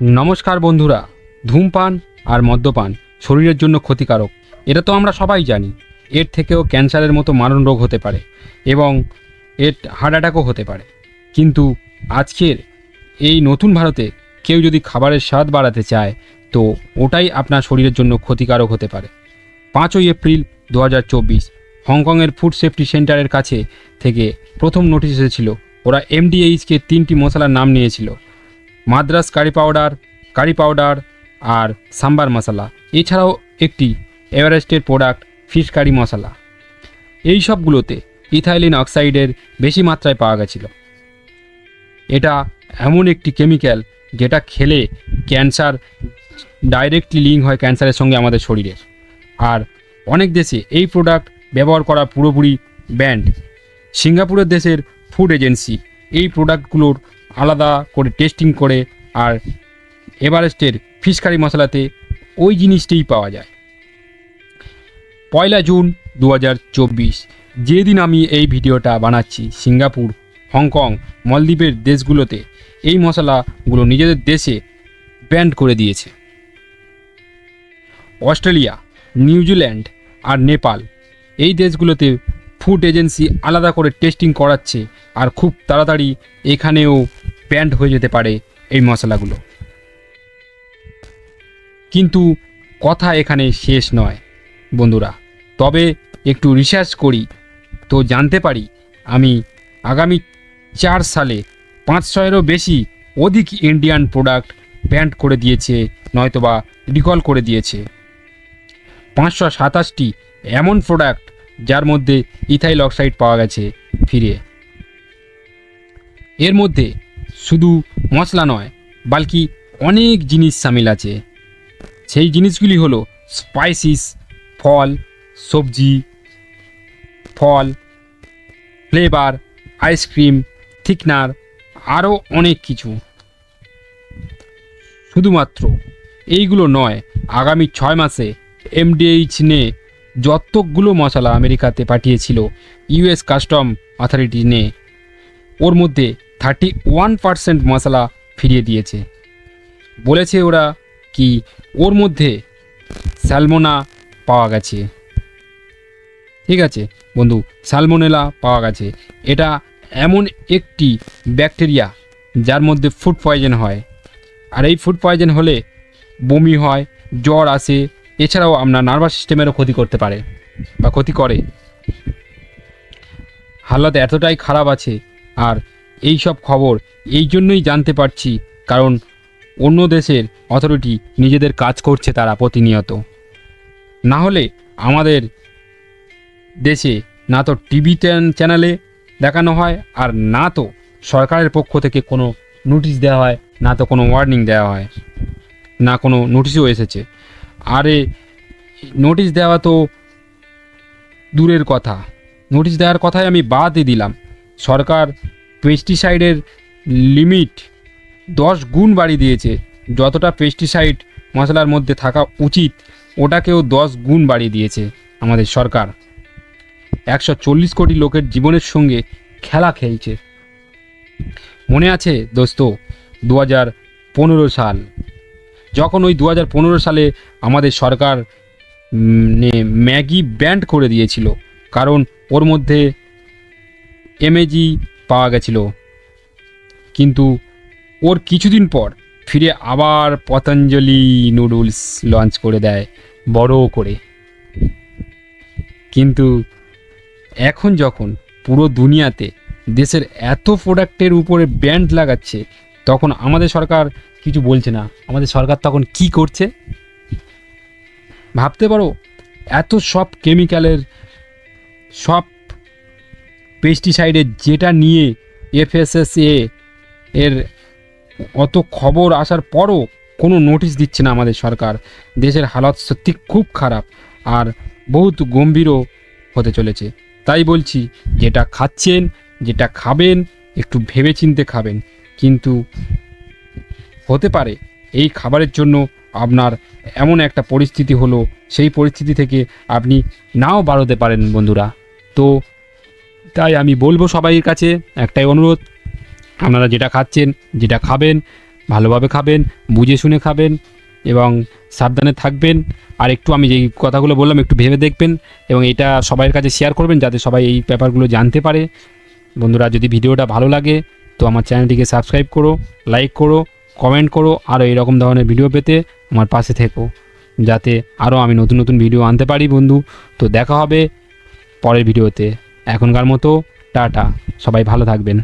নমস্কার বন্ধুরা, ধূমপান আর মদ্যপান শরীরের জন্য ক্ষতিকারক, এটা তো আমরা সবাই জানি। এর থেকেও ক্যান্সারের মতো মারণ রোগ হতে পারে এবং এর হার্ট অ্যাটাকও হতে পারে। কিন্তু আজকের এই নতুন ভারতে কেউ যদি খাবারের স্বাদ বাড়াতে চায়, তো ওটাই আপনার শরীরের জন্য ক্ষতিকারক হতে পারে। পাঁচই এপ্রিল দু হাজার চব্বিশ, হংকংয়ের ফুড সেফটি সেন্টারের কাছে থেকে প্রথম নোটিশ এসেছিল, ওরা এমডিএইচকে তিনটি মশলার নাম নিয়েছিল। Madras curry powder curry powder আর সাম্বার মশলা। এছাড়াও একটি এভারেস্টের প্রোডাক্ট, ফিশ কারি মশলা। এই সবগুলোতে ইথাইলিন অক্সাইডের বেশি মাত্রায় পাওয়া গেছিল। এটা এমন একটি কেমিক্যাল যেটা খেলে ক্যান্সার ডাইরেক্টলি লিঙ্ক হয় ক্যান্সারের সঙ্গে আমাদের শরীরের। আর অনেক দেশে এই প্রোডাক্ট ব্যবহার করা পুরোপুরি ব্যান্ড। সিঙ্গাপুরের দেশের ফুড এজেন্সি এই প্রোডাক্টগুলোর আলাদা করে টেস্টিং করে আর এভারেস্টের ফিশ কারি মশলাতে ওই জিনিসটাই পাওয়া যায়। পয়লা জুন দু হাজার চব্বিশ, যেদিন আমি এই ভিডিওটা বানাচ্ছি সিঙ্গাপুর, হংকং, মলদ্বীপের দেশগুলোতে, এই মশলাগুলো নিজেদের দেশে ব্যান্ড করে দিয়েছে। অস্ট্রেলিয়া, নিউজিল্যান্ড আর নেপাল, এই দেশগুলোতে ফুড এজেন্সি আলাদা করে টেস্টিং করাচ্ছে আর খুব তাড়াতাড়ি এখানেও ব্যান্ড হয়ে যেতে পারে এই মশলাগুলো। কিন্তু কথা এখানে শেষ নয়, বন্ধুরা। তবে একটু রিসার্চ করি, তো জানতে পারি আমি আগামী চার সালে পাঁচশোয়েরও বেশি অধিক ইন্ডিয়ান প্রোডাক্ট ব্যান্ড করে দিয়েছে, নয়তোবা রিকল করে দিয়েছে। পাঁচশো সাতাশটি এমন প্রোডাক্ট যার মধ্যে ইথাইল অক্সাইড পাওয়া গেছে ফিরে এর মধ্যে শুধু মশলা নয়, বালকি অনেক জিনিস সামিল আছে। সেই জিনিসগুলি হলো স্পাইসিস, ফল, সবজি, ফল, ফ্লেভার, আইসক্রিম, থিকনার, আরও অনেক কিছু। শুধুমাত্র এইগুলো নয়, আগামী ছয় মাসে এমডিএইচ নে যতগুলো মশলা আমেরিকাতে পাঠিয়েছিল ইউএস কাস্টম অথরিটি নে, ওর মধ্যে থার্টি ওয়ান পার্সেন্ট মশলা ফিরিয়ে দিয়েছে। বলেছে ওরা কি ওর মধ্যে স্যালমোনা পাওয়া গেছে। ঠিক আছে বন্ধু, স্যালমোনেলা পাওয়া গেছে। এটা এমন একটি ব্যাকটেরিয়া যার মধ্যে ফুড পয়জন হয়। আর এই ফুড পয়জন হলে বমি হয়, জ্বর আসে, এছাড়াও আপনার নার্ভাস সিস্টেমেরও ক্ষতি করতে পারে বা ক্ষতি করে। হালত এতটাই খারাপ আছে আর এই সব খবর এই জন্যই জানতে পারছি, কারণ অন্য দেশের অথরিটি নিজেদের কাজ করছে তারা প্রতিনিয়ত। না হলে আমাদের দেশে না তো টিভি চ্যানেলে দেখানো হয়, আর না তো সরকারের পক্ষ থেকে কোনো নোটিশ দেওয়া হয়, না তো কোনো ওয়ার্নিং দেওয়া হয়, না কোনো নোটিশও এসেছে। আরে নোটিশ দেওয়া তো দূরের কথা। নোটিশ দেওয়ার কথাই আমি বাদই দিলাম। সরকার পেস্টিসাইডের লিমিট দশ গুণ বাড়িয়ে দিয়েছে। যতটা পেস্টিসাইড মশলার মধ্যে থাকা উচিত, ওটাকেও দশ গুণ বাড়িয়ে দিয়েছে আমাদের সরকার। একশো চল্লিশ কোটি লোকের জীবনের সঙ্গে খেলা খেলছে। মনে আছে দোস্ত, দু হাজার পনেরো সাল? যখন ওই দু হাজার পনেরো সালে আমাদের সরকার ম্যাগি ব্যান্ড করে দিয়েছিল, কারণ ওর মধ্যে এমএজি পাওয়া গেছিল। কিন্তু ওর কিছুদিন পর ফিরে আবার পতঞ্জলি নুডলস লঞ্চ করে দেয় বড় করে। কিন্তু এখন যখন পুরো দুনিয়াতে দেশের এত প্রোডাক্টের উপরে ব্যান্ড লাগাচ্ছে, তখন আমাদের সরকার কিছু বলছে না। আমাদের সরকার তখন কি করছে? ভাবতে পারো, এত সব কেমিক্যালের সব পেস্টিসাইডের যেটা নিয়ে এফএসএসএ এর অত খবর আসার পরও কোনো নোটিশ দিচ্ছে না আমাদের সরকার। দেশের হালত সত্যি খুব খারাপ আর বহুত গম্ভীরও হতে চলেছে। তাই বলছি, যেটা খাচ্ছেন, যেটা খাবেন, একটু ভেবেচিন্তে খাবেন। কিন্তু হতে পারে এই খাবারের জন্য আপনার এমন একটা পরিস্থিতি হলো, সেই পরিস্থিতি থেকে আপনি নাও বাড়তে পারেন বন্ধুরা। তো তাই আমি বলব সবাইয়ের কাছে একটাই অনুরোধ, আপনারা যেটা খাচ্ছেন, যেটা খাবেন, ভালোভাবে খাবেন, বুঝে শুনে খাবেন এবং সাবধানে থাকবেন। আর একটু আমি যেই কথাগুলো বললাম, একটু ভেবে দেখবেন এবং এটা সবাইয়ের কাছে শেয়ার করবেন যাতে সবাই এই ব্যাপারগুলো জানতে পারে। বন্ধুরা, যদি ভিডিওটা ভালো লাগে, তো আমার চ্যানেলটিকে সাবস্ক্রাইব করো লাইক করো কমেন্ট করো আর এরকম ধরনের ভিডিও পেতে আমার পাশে থেকো। যাতে আরও আমি নতুন নতুন ভিডিও আনতে পারি বন্ধু। তো দেখা হবে পরের ভিডিওতে এখনকার মতো টাটা সবাই ভালো থাকবেন।